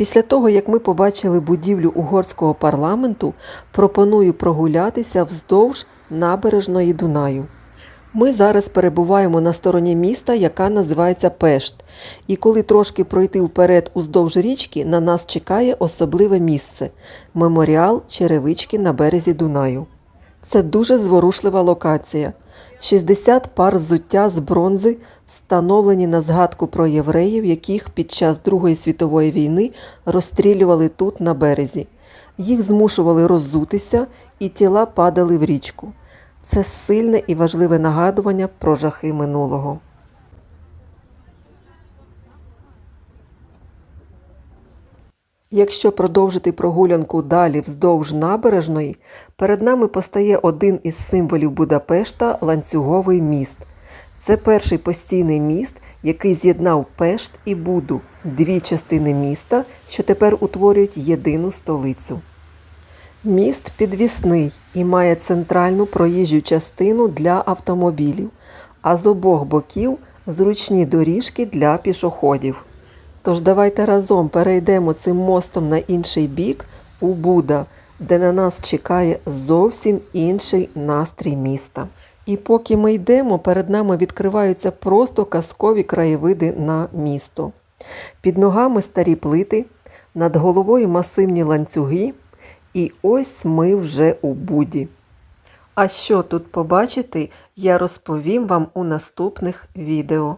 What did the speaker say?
Після того, як ми побачили будівлю угорського парламенту, пропоную прогулятися вздовж набережної Дунаю. Ми зараз перебуваємо на стороні міста, яка називається Пешт. І коли трошки пройти вперед уздовж річки, на нас чекає особливе місце меморіал Черевички на березі Дунаю. Це дуже зворушлива локація. 60 пар взуття з бронзи встановлені на згадку про євреїв, яких під час Другої світової війни розстрілювали тут на березі. Їх змушували роззутися, і тіла падали в річку. Це сильне і важливе нагадування про жахи минулого. Якщо продовжити прогулянку далі вздовж набережної, перед нами постає один із символів Будапешта ланцюговий міст. Це перший постійний міст, який з'єднав Пешт і Буду, дві частини міста, що тепер утворюють єдину столицю. Міст підвісний і має центральну проїжджу частину для автомобілів, а з обох боків зручні доріжки для пішоходів. Тож давайте разом перейдемо цим мостом на інший бік у Буда, де на нас чекає зовсім інший настрій міста. І поки ми йдемо, перед нами відкриваються просто казкові краєвиди на місто. Під ногами старі плити, над головою масивні ланцюги, і ось ми вже у Буді. А що тут побачити, я розповім вам у наступних відео.